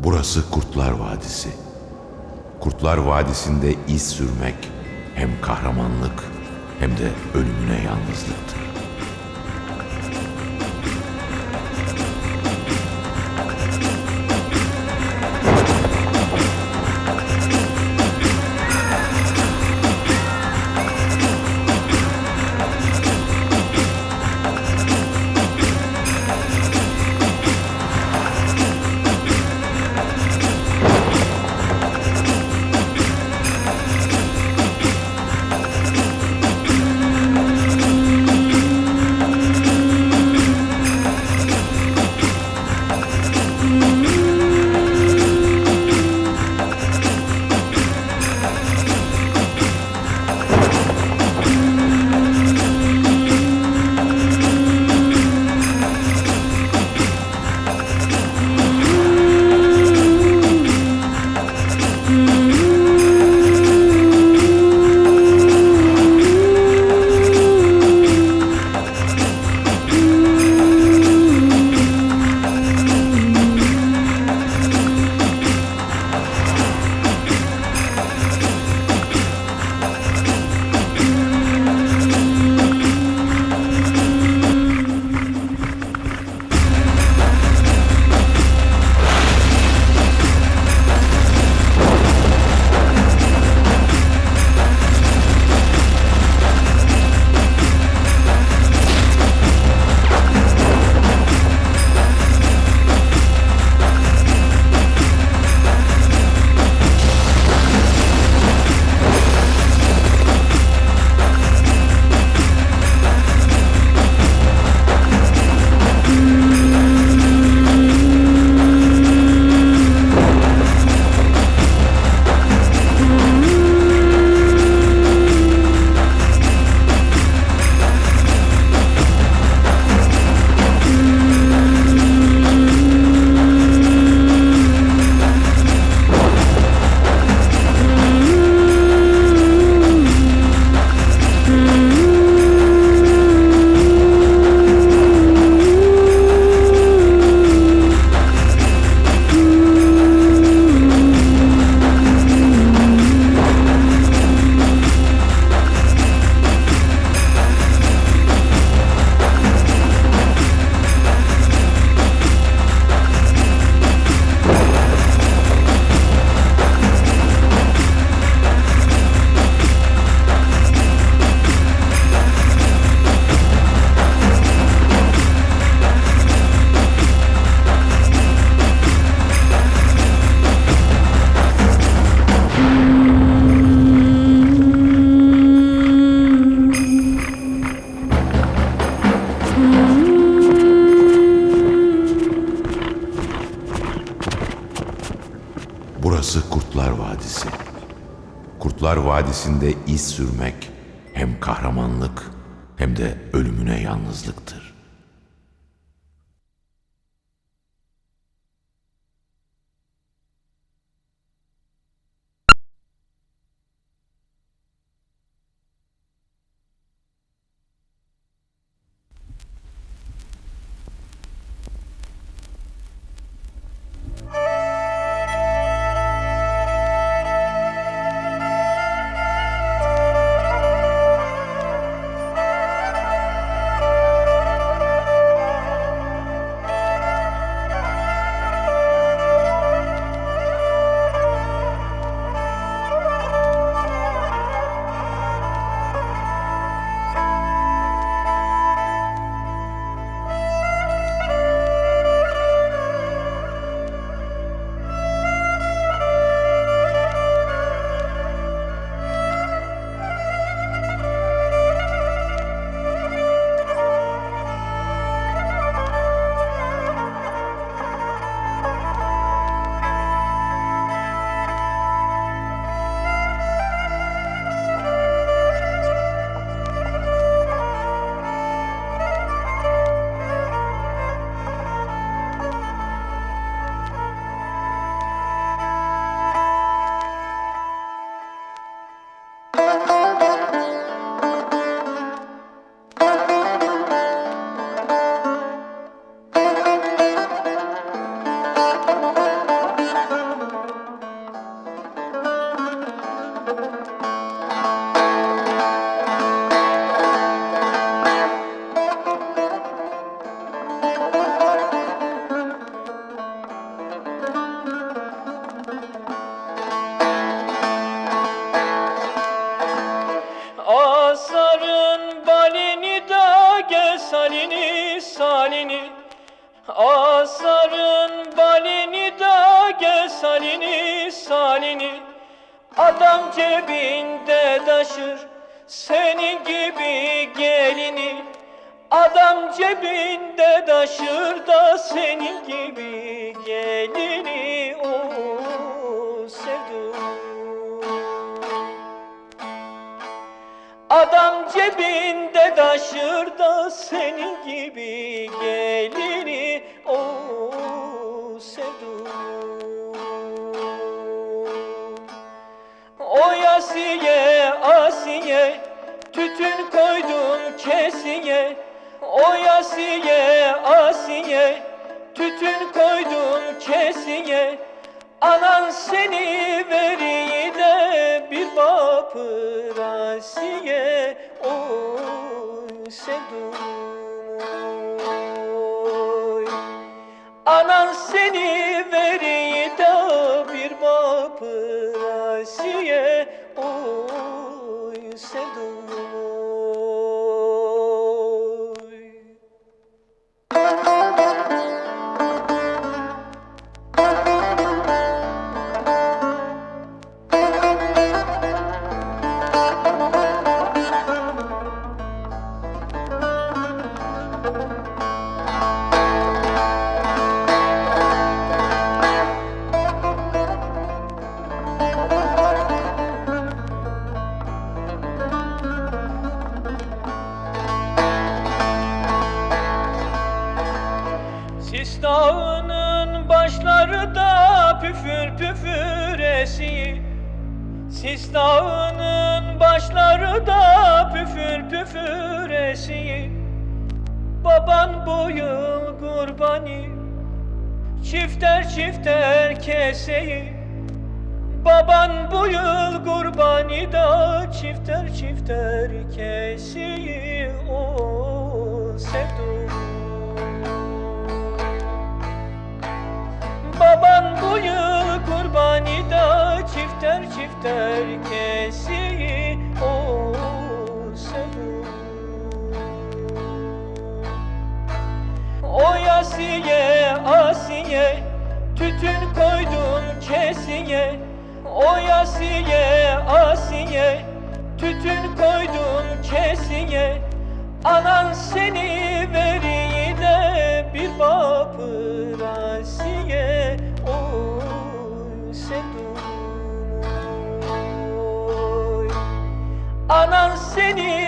Burası Kurtlar Vadisi. Kurtlar Vadisi'nde iz sürmek hem kahramanlık hem de ölümüne yalnızlıktır. Burası Kurtlar Vadisi. Kurtlar Vadisi'nde iz sürmek hem kahramanlık hem de ölümüne yalnızlıktır. Salini Asarın balini da gel salini salini. Adam cebinde taşır senin gibi gelini. Adam cebinde taşır da taşır da senin gibi gelini o sevdum. O yasiye asiye tütün koydum kesiye. O yasiye asiye tütün koydum kesiye. Anan seni veriyi de bir bapır asiye Oy. Anan seni veriyi de bir bapır da püfür püfür esiyor Sis dağının başları da püfür püfür esiyor Baban bu yıl kurbani Çifter çifter keseyi. Baban bu yıl kurbani da çifter çifter keseyi kesiyi o sevdum O yasiye asiye tütün koydum kesiye. O yasiye asiye tütün koydum kesiye. Anan seni veriyi oy Anan seni ver